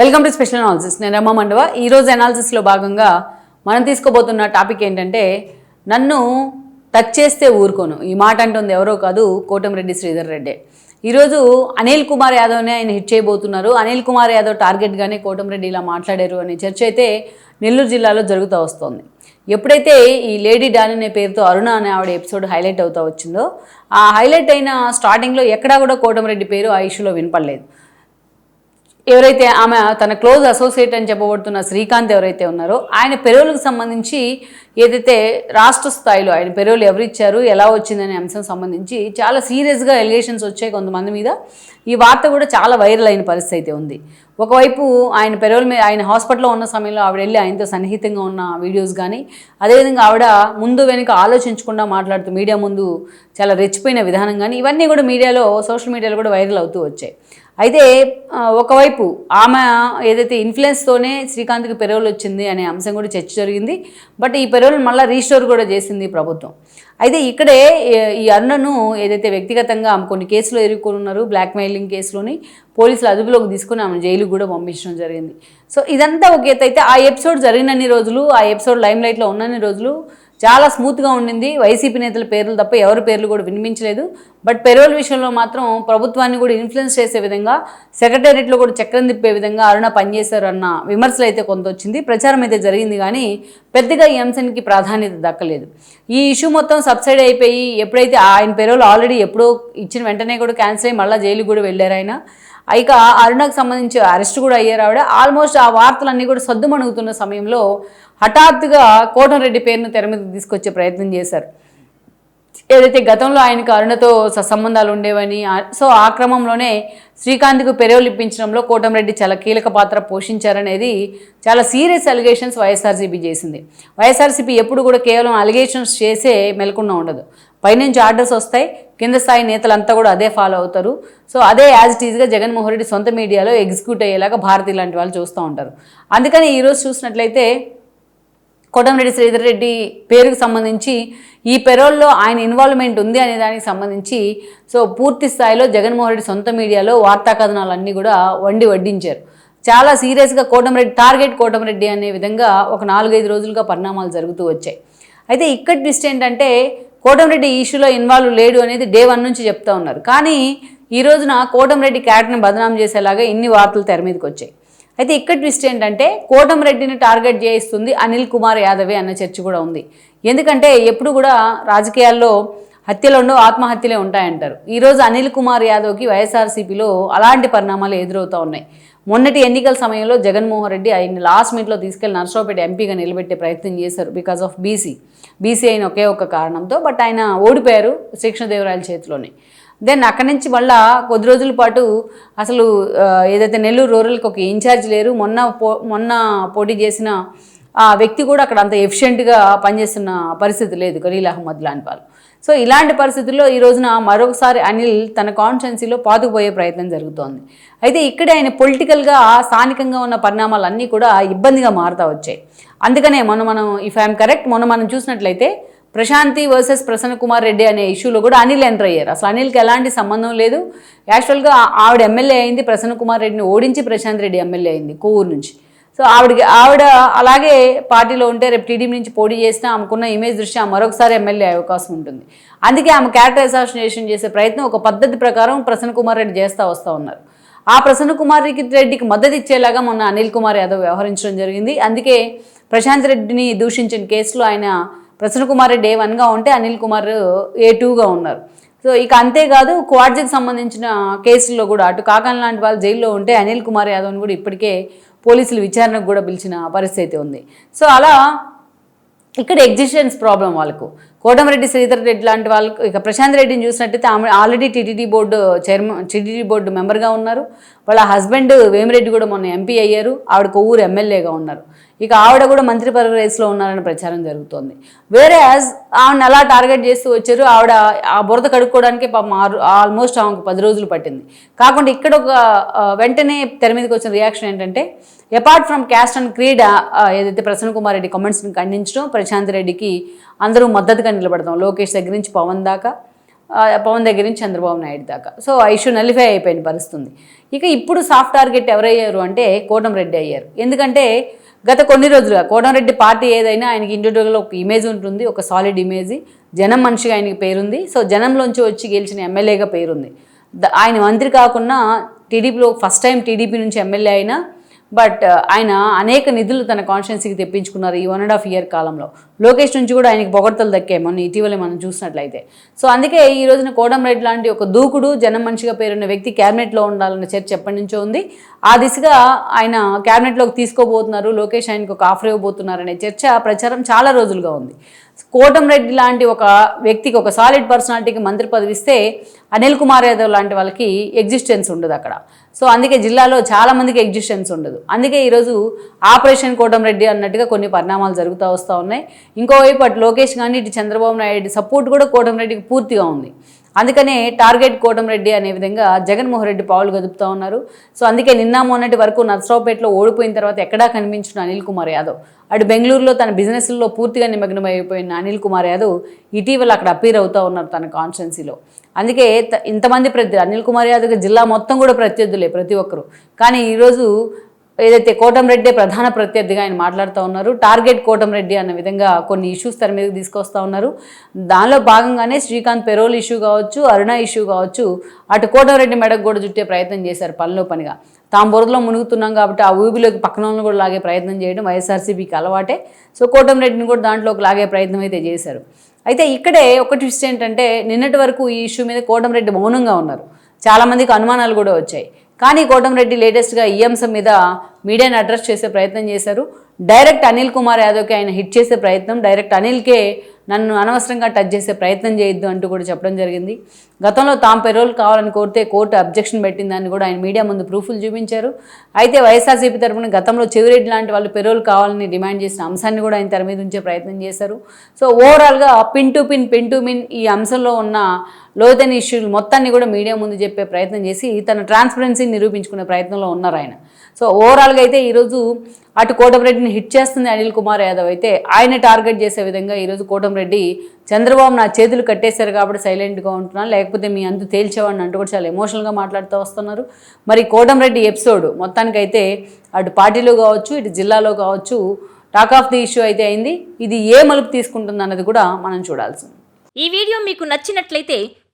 Welcome to special analysis నేను రమ మండవ. ఈరోజు అనాలిసిస్లో భాగంగా మనం తీసుకోబోతున్న టాపిక్ ఏంటంటే నన్ను టచ్ చేస్తే ఊరుకోను. ఈ మాట అంటుంది ఎవరో కాదు కోటమిరెడ్డి శ్రీధర్ రెడ్డి. ఈరోజు అనిల్ కుమార్ యాదవ్నే ఆయన హిట్ చేయబోతున్నారు. అనిల్ కుమార్ యాదవ్ టార్గెట్గానే కోటమిరెడ్డి ఇలా మాట్లాడారు అనే చర్చ అయితే నెల్లూరు జిల్లాలో జరుగుతూ వస్తోంది. ఎప్పుడైతే ఈ లేడీ డాన్ అనే పేరుతో అరుణ అనే ఆవిడ ఎపిసోడ్ హైలైట్ అవుతూ వచ్చిందో ఆ హైలైట్ అయిన స్టార్టింగ్లో ఎక్కడా కూడా కోటమిరెడ్డి పేరు ఆ ఇష్యూలో వినపడలేదు. ఎవరైతే ఆమె తన క్లోజ్ అసోసియేట్ అని చెప్పబడుతున్న శ్రీకాంత్ ఎవరైతే ఉన్నారో ఆయన పెరోలకు సంబంధించి ఏదైతే రాష్ట్ర స్థాయిలో ఆయన పెరోలు ఎవరు ఇచ్చారు ఎలా వచ్చిందనే అంశం సంబంధించి చాలా సీరియస్గా ఎలిగేషన్స్ వచ్చాయి కొంతమంది మీద. ఈ వార్త కూడా చాలా వైరల్ అయిన పరిస్థితి అయితే ఉంది. ఒకవైపు ఆయన పెరోల్ మీద ఆయన హాస్పిటల్లో ఉన్న సమయంలో ఆవిడ వెళ్ళి ఆయనతో సన్నిహితంగా ఉన్న వీడియోస్ కానీ అదేవిధంగా ఆవిడ ముందు వెనుక ఆలోచించకుండా మాట్లాడుతూ మీడియా ముందు చాలా రెచ్చిపోయిన విధానం కానీ ఇవన్నీ కూడా మీడియాలో సోషల్ మీడియాలో కూడా వైరల్ అవుతూ వచ్చాయి. అయితే ఒకవైపు ఆమె ఏదైతే ఇన్ఫ్లుయెన్స్తోనే శ్రీకాంత్కి పెరోల్ వచ్చింది అనే అంశం కూడా చర్చ జరిగింది. బట్ ఈ పెరోల్ మళ్ళీ రీస్టోర్ కూడా చేసింది ప్రభుత్వం. అయితే ఇక్కడే ఈ- అన్నను అరుణను ఏదైతే వ్యక్తిగతంగా ఆమె కొన్ని కేసులు ఎదుర్కొని ఉన్నారు బ్లాక్మెయిలింగ్ కేసులోని పోలీసులు అదుపులోకి తీసుకుని ఆమె జైలుకు కూడా పంపించడం జరిగింది. సో ఇదంతా ఒక అయితే ఆ ఎపిసోడ్ జరిగినన్ని రోజులు ఆ ఎపిసోడ్ లైమ్ లైట్లో ఉన్నన్ని రోజులు చాలా స్మూత్గా ఉండింది. వైసీపీ నేతల పేర్లు తప్ప ఎవరి పేర్లు కూడా వినిపించలేదు. బట్ పెరోల్ విషయంలో మాత్రం ప్రభుత్వాన్ని కూడా ఇన్ఫ్లుయెన్స్ చేసే విధంగా సెక్రటేరియట్లో కూడా చక్రం తిప్పే విధంగా అరుణ పనిచేశారు అన్న విమర్శలు అయితే కొంత వచ్చింది. ప్రచారం అయితే జరిగింది కానీ పెద్దగా ఈ అంశానికి ప్రాధాన్యత దక్కలేదు. ఈ ఇష్యూ మొత్తం సబ్సైడ్ అయిపోయి ఎప్పుడైతే ఆయన పెరోల్ ఆల్రెడీ ఎప్పుడో ఇచ్చిన వెంటనే కూడా క్యాన్సిల్ అయ్యి మళ్ళీ జైలుకి కూడా వెళ్ళారు ఆయన. ఇక అరుణకు సంబంధించి అరెస్ట్ కూడా అయ్యారు ఆవిడ. ఆల్మోస్ట్ ఆ వార్తలన్నీ కూడా సద్దుమణుగుతున్న సమయంలో హఠాత్తుగా కోటంరెడ్డి పేరును తెర మీద తీసుకొచ్చే ప్రయత్నం చేశారు. ఏదైతే గతంలో ఆయనకు అరుణతో సత్సంబంధాలు ఉండేవని సో ఆ క్రమంలోనే శ్రీకాంత్కు పెరవులు ఇప్పించడంలో కోటంరెడ్డి చాలా కీలక పాత్ర పోషించారనేది చాలా సీరియస్ అలిగేషన్స్ వైఎస్ఆర్సీపీ చేసింది. వైఎస్ఆర్సీపీ ఎప్పుడు కూడా కేవలం అలిగేషన్స్ చేసే మెలకుండా ఉండదు. పైనుంచి ఆర్డర్స్ వస్తాయి కింద స్థాయి నేతలంతా కూడా అదే ఫాలో అవుతారు. సో అదే యాజ్ ఇట్ ఈజ్గా జగన్మోహన్ రెడ్డి సొంత మీడియాలో ఎగ్జిక్యూట్ అయ్యేలాగా భారతి లాంటి వాళ్ళు చూస్తూ ఉంటారు. అందుకని ఈరోజు చూసినట్లయితే కోటమిరెడ్డి శ్రీధర్ రెడ్డి పేరుకు సంబంధించి ఈ పెరోల్లో ఆయన ఇన్వాల్వ్మెంట్ ఉంది అనే దానికి సంబంధించి సో పూర్తి స్థాయిలో జగన్మోహన్ రెడ్డి సొంత మీడియాలో వార్తా కథనాలన్నీ కూడా వండి వడ్డించారు. చాలా సీరియస్గా కోటమిరెడ్డి టార్గెట్ కోటమిరెడ్డి అనే విధంగా ఒక నాలుగైదు రోజులుగా పరిణామాలు జరుగుతూ వచ్చాయి. అయితే ఇక్కడ ట్విస్ట్ ఏంటంటే కోటంరెడ్డి ఈ ఇష్యూలో ఇన్వాల్వ్ లేడు అనేది డే వన్ నుంచి చెప్తా ఉన్నారు. కానీ ఈ రోజున కోటంరెడ్డి క్యారెక్టర్ని బదనాం చేసేలాగా ఇన్ని వార్తలు తెర మీదకి వచ్చాయి. అయితే ఇక్కడ ట్విస్ట్ ఏంటంటే కోటంరెడ్డిని టార్గెట్ చేయిస్తుంది అనిల్ కుమార్ యాదవే అన్న చర్చ కూడా ఉంది. ఎందుకంటే ఎప్పుడు కూడా రాజకీయాల్లో హత్యలు ఉండవు ఆత్మహత్యలే ఉంటాయంటారు. ఈరోజు అనిల్ కుమార్ యాదవ్కి వైఎస్ఆర్సీపీలో అలాంటి పరిణామాలు ఎదురవుతూ ఉన్నాయి. మొన్నటి ఎన్నికల సమయంలో జగన్మోహన్ రెడ్డి ఆయన లాస్ట్ మినిట్లో తీసుకెళ్ళి నర్సరావుపేట ఎంపీగా నిలబెట్టే ప్రయత్నం చేశారు బికాస్ ఆఫ్ బీసీ బీసీ అయిన ఒకే ఒక్క కారణంతో బట్ ఆయన ఓడిపోయారు శ్రీకృష్ణదేవరాయల చేతిలోనే. దెన్ అక్కడి నుంచి మళ్ళా కొద్ది రోజుల పాటు అసలు ఏదైతే నెల్లూరు రూరల్కి ఒక ఇన్ఛార్జ్ లేరు మొన్న పో మొన్న పోటీ చేసిన ఆ వ్యక్తి కూడా అక్కడ అంత ఎఫిషియెంట్గా పనిచేస్తున్న పరిస్థితి లేదు ఖలీల్ అహ్మద్ లాంటి వాళ్ళు. సో ఇలాంటి పరిస్థితుల్లో ఈ రోజున మరొకసారి అనిల్ తన కాన్స్టెన్సీలో పాతుకుపోయే ప్రయత్నం జరుగుతోంది. అయితే ఇక్కడ ఆయన పొలిటికల్గా స్థానికంగా ఉన్న పరిణామాలు అన్నీ కూడా ఇబ్బందిగా మారుతూ వచ్చాయి. అందుకనే మొన్న మనం ఇఫ్ ఐఎమ్ కరెక్ట్ మొన్న మనం చూసినట్లయితే ప్రశాంతి వర్సెస్ ప్రసన్న కుమార్ రెడ్డి అనే ఇష్యూలో కూడా అనిల్ ఎంటర్ అయ్యారు. అసలు అనిల్కి ఎలాంటి సంబంధం లేదు. యాక్చువల్గా ఆవిడ ఎమ్మెల్యే అయింది ప్రసన్న కుమార్ రెడ్డిని ఓడించి ప్రశాంత్ రెడ్డి ఎమ్మెల్యే అయింది కోవూరు నుంచి. సో ఆవిడకి ఆవిడ అలాగే పార్టీలో ఉంటే రేపు టీడీపీ నుంచి పోటీ చేసినా ఆమెకున్న ఇమేజ్ దృష్ట్యా మరొకసారి ఎమ్మెల్యే అవకాశం ఉంటుంది. అందుకే ఆమె క్యారెక్టర్ అసాసినేషన్ చేసే ప్రయత్నం ఒక పద్ధతి ప్రకారం ప్రసన్న కుమార్ రెడ్డి చేస్తూ వస్తూ ఉన్నారు. ఆ ప్రసన్న కుమార్ రెడ్డికి మద్దతు ఇచ్చేలాగా మొన్న అనిల్ కుమార్ యాదవ్ వ్యవహరించడం జరిగింది. అందుకే ప్రశాంత్ రెడ్డిని దూషించిన కేసులో ఆయన ప్రసన్న కుమార్ రెడ్డి ఏ వన్గా ఉంటే అనిల్ కుమార్ ఏ టూగా ఉన్నారు. సో ఇక అంతేకాదు క్వాడ్జికి సంబంధించిన కేసుల్లో కూడా అటు కాకాన్ లాంటి వాళ్ళు జైల్లో ఉంటే అనిల్ కుమార్ యాదవ్ని కూడా ఇప్పటికే పోలీసులు విచారణకు కూడా పిలిచిన పరిస్థితి ఉంది. సో అలా ఇక్కడ ఎగ్జిస్టెన్స్ ప్రాబ్లం వాళ్ళకు. కోటమిరెడ్డి శ్రీధర్ రెడ్డి లాంటి వాళ్ళకు ఇక ప్రశాంత్ రెడ్డిని చూసినట్టయితే ఆమె already TTD board chairman TTD board మెంబర్గా ఉన్నారు. వాళ్ళ హస్బెండ్ వేమిరెడ్డి కూడా మొన్న ఎంపీ అయ్యారు. ఆవిడ కొవ్వూరు ఎమ్మెల్యేగా ఉన్నారు. ఇక ఆవిడ కూడా మంత్రి పదవి రేసులో ఉన్నారని ప్రచారం జరుగుతోంది. వేరే యాజ్ ఆవిడని అలా టార్గెట్ చేస్తూ వచ్చారు. ఆవిడ ఆ బురద కడుక్కోవడానికి పాపం ఆల్మోస్ట్ ఆమెకు పది రోజులు పట్టింది. కాకుండా ఇక్కడ ఒక వెంటనే తెర మీదకి వచ్చిన రియాక్షన్ ఏంటంటే apart from caste and creed ఏదైతే ప్రసన్న కుమార్ రెడ్డి కమెంట్స్ని ఖండించడం ప్రశాంత్ రెడ్డికి అందరూ మద్దతుగా నిలబడతాం. లోకేష్ దగ్గర నుంచి పవన్ దాకా పవన్ దగ్గర నుంచి చంద్రబాబు నాయుడు దాకా. సో ఆ ఇష్యూ నలిఫై అయిపోయిన పరిస్థితుంది. ఇక ఇప్పుడు సాఫ్ట్ టార్గెట్ ఎవరయ్యారు అంటే కోటంరెడ్డి అయ్యారు. ఎందుకంటే గత కొన్ని రోజులుగా కోటంరెడ్డి పార్టీ ఏదైనా ఆయనకి ఇండివిజువల్గా ఒక ఇమేజ్ ఉంటుంది ఒక సాలిడ్ ఇమేజ్. జనం మనిషిగా ఆయనకి పేరుంది. సో జనంలోంచి వచ్చి గెలిచిన ఎమ్మెల్యేగా పేరుంది. ఆయన మంత్రి కాకుండా టీడీపీలో ఫస్ట్ టైం టీడీపీ నుంచి ఎమ్మెల్యే అయినా బట్ ఆయన అనేక నిధులు తన కాన్స్టిట్యున్సీకి తెప్పించుకున్నారు ఈ వన్ అండ్ హాఫ్ ఇయర్ కాలంలో. లోకేష్ నుంచి కూడా ఆయనకి పొగడ్తలు దక్కాయి మొన్న ఇటీవలే మనం చూసినట్లయితే. సో అందుకే ఈ రోజున కోడంరెడ్డి లాంటి ఒక దూకుడు జనం మనిషిగా పేరున్న వ్యక్తి క్యాబినెట్లో ఉండాలన్న చర్చ ఎప్పటి నుంచో ఉంది. ఆ దిశగా ఆయన క్యాబినెట్లోకి తీసుకోబోతున్నారు లోకేష్ ఆయనకు ఒక ఆఫర్ ఇవ్వబోతున్నారు అనే చర్చ ప్రచారం చాలా రోజులుగా ఉంది. కోటంరెడ్డి లాంటి ఒక వ్యక్తికి ఒక సాలిడ్ పర్సనాలిటీకి మంత్రి పదవిస్తే అనిల్ కుమార్ యాదవ్ లాంటి వాళ్ళకి ఎగ్జిస్టెన్స్ ఉండదు అక్కడ. సో అందుకే జిల్లాలో చాలామందికి ఎగ్జిస్టెన్స్ ఉండదు. అందుకే ఈరోజు ఆపరేషన్ కోటంరెడ్డి అన్నట్టుగా కొన్ని పరిణామాలు జరుగుతూ వస్తూ ఉన్నాయి. ఇంకోవైపు అటు లోకేష్ కానీ ఇటు చంద్రబాబు నాయుడు సపోర్ట్ కూడా కోటంరెడ్డికి పూర్తిగా ఉంది. అందుకనే టార్గెట్ కోటంరెడ్డి అనే విధంగా జగన్మోహన్ రెడ్డి పావులు గదుపుతూ ఉన్నారు. సో అందుకే నిన్న మొన్నటి వరకు నర్సరావుపేటలో ఓడిపోయిన తర్వాత ఎక్కడా కనిపించిన అనిల్ కుమార్ యాదవ్. అటు బెంగళూరులో తన బిజినెస్లో పూర్తిగా నిమగ్నమైపోయిన అనిల్ కుమార్ యాదవ్ ఇటీవల అక్కడ అపీర్ అవుతూ ఉన్నారు తన కాన్స్టిట్యున్సీలో అందుకే ఇంతమంది ప్రతి అనిల్ కుమార్ యాదవ్ జిల్లా మొత్తం కూడా ప్రత్యర్థులే ప్రతి ఒక్కరు. కానీ ఈరోజు ఏదైతే కోటంరెడ్డి ప్రధాన ప్రత్యర్థిగా ఆయన మాట్లాడుతూ ఉన్నారు టార్గెట్ కోటంరెడ్డి అన్న విధంగా కొన్ని ఇష్యూస్ తెర మీదకి తీసుకొస్తా ఉన్నారు. దానిలో భాగంగానే శ్రీకాంత్ పెరోల్ ఇష్యూ కావచ్చు అరుణ ఇష్యూ కావచ్చు అటు కోటంరెడ్డి మెడకు కూడా చుట్టే ప్రయత్నం చేశారు పనిలో పనిగా. తాము బురదలో మునుగుతున్నాం కాబట్టి ఆ ఊబిలోకి పక్కన కూడా లాగే ప్రయత్నం చేయడం వైఎస్ఆర్సీపీకి అలవాటే. సో కోటంరెడ్డిని కూడా దాంట్లోకి లాగే ప్రయత్నం అయితే చేశారు. అయితే ఇక్కడే ఒక ట్విస్ట్ ఏంటంటే నిన్నటి వరకు ఈ ఇష్యూ మీద కోటంరెడ్డి మౌనంగా ఉన్నారు. చాలామందికి అనుమానాలు కూడా వచ్చాయి. కానీ కోటంరెడ్డి లేటెస్ట్గా ఈ అంశం మీద మీడియాని అడ్రస్ చేసే ప్రయత్నం చేశారు. డైరెక్ట్ అనిల్ కుమార్ యాదవ్కి ఆయన హిట్ చేసే ప్రయత్నం డైరెక్ట్ అనిల్కే నన్ను అనవసరంగా టచ్ చేసే ప్రయత్నం చేయొద్దు అంటూ కూడా చెప్పడం జరిగింది. గతంలో తాము పెరోల్ కావాలని కోరితే కోర్టు అబ్జెక్షన్ పెట్టిందని కూడా ఆయన మీడియా ముందు ప్రూఫ్లు చూపించారు. అయితే వైఎస్ఆర్సీపీ తరఫున గతంలో చెవిరెడ్డి లాంటి వాళ్ళు పెరోల్ కావాలని డిమాండ్ చేసిన అంశాన్ని కూడా ఆయన తెర మీద ఉంచే ప్రయత్నం చేశారు. సో ఓవరాల్గా pin to pin pin to pin ఈ అంశంలో ఉన్న లోతైన ఇష్యూలు మొత్తాన్ని కూడా మీడియా ముందు చెప్పే ప్రయత్నం చేసి తన ట్రాన్స్పరెన్సీని నిరూపించుకునే ప్రయత్నంలో ఉన్నారు ఆయన. సో ఓవరాల్గా అయితే ఈరోజు అటు కోటమిరెడ్డిని హిట్ చేస్తుంది అనిల్ కుమార్ యాదవ్ అయితే ఆయన టార్గెట్ చేసే విధంగా ఈరోజు కోటమిరెడ్డి చంద్రబాబు నా చేతులు కట్టేశారు కాబట్టి సైలెంట్గా ఉంటున్నాను లేకపోతే మీ అంతు తేల్చేవాడిని అంటూ కూడా చాలా ఎమోషనల్గా మాట్లాడుతూ వస్తున్నారు. మరి కోటమిరెడ్డి ఎపిసోడ్ మొత్తానికైతే అటు పార్టీలో కావచ్చు ఇటు జిల్లాలో కావచ్చు టాక్ ఆఫ్ ది ఇష్యూ అయితే అయింది. ఇది ఏ మలుపు తీసుకుంటుంది అన్నది కూడా మనం చూడాల్సింది. ఈ వీడియో మీకు నచ్చినట్లయితే